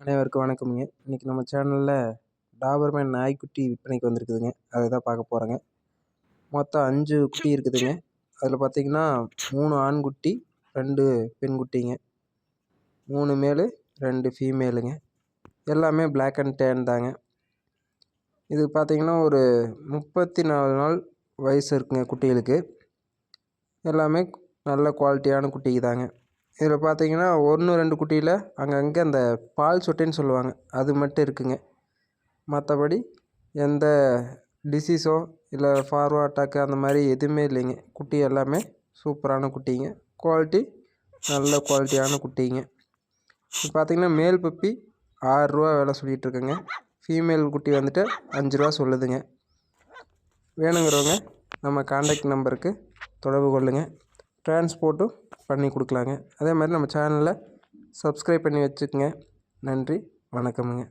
அனைவருக்கும் வணக்கமுங்க. இன்றைக்கி நம்ம சேனலில் டாபர்மேன் நாய்க்குட்டி விற்பனைக்கு வந்திருக்குதுங்க. அதை தான் பார்க்க போகிறோங்க மொத்தம் அஞ்சு குட்டி இருக்குதுங்க. அதில் பார்த்திங்கன்னா மூணு ஆண்குட்டி ரெண்டு பெண்குட்டிங்க. மூணு மேலு ரெண்டு ஃபீமேலுங்க எல்லாமே பிளாக் அண்ட் டேன் தாங்க. இது பார்த்திங்கன்னா ஒரு முப்பத்தி நாலு நாள் வயசு இருக்குங்க குட்டிகளுக்கு. எல்லாமே நல்ல குவாலிட்டியான குட்டிக்கு தாங்க இதில் பார்த்தீங்கன்னா ஒன்று ரெண்டு குட்டியில் அங்கங்கே அந்த பால் சொட்டைன்னு சொல்லுவாங்க. அது மட்டும் இருக்குதுங்க மற்றபடி எந்த டிசீஸோ இல்லை ஃபார்வா அட்டாக்கு அந்த மாதிரி எதுவுமே இல்லைங்க. குட்டி எல்லாமே சூப்பரான குட்டிங்க. குவாலிட்டி நல்ல குவாலிட்டியான குட்டிங்க. இப்போ பார்த்தீங்கன்னா மேல் பப்பி ஆறுரூவா வேலை சொல்லிகிட்ருக்கேங்க ஃபீமேல் குட்டி வந்துட்டு அஞ்சு ரூபா சொல்லுதுங்க. வேணுங்கிறவங்க நம்ம காண்டாக்ட் நம்பருக்கு தொடர்பு கொள்ளுங்கள் டிரான்ஸ்போர்ட்டும் பண்ணி கொடுக்கலாங்க. அதே மாதிரி நம்ம சேனலை சப்ஸ்கிரைப் பண்ணி வச்சுக்குங்க. நன்றி வணக்கமுங்க.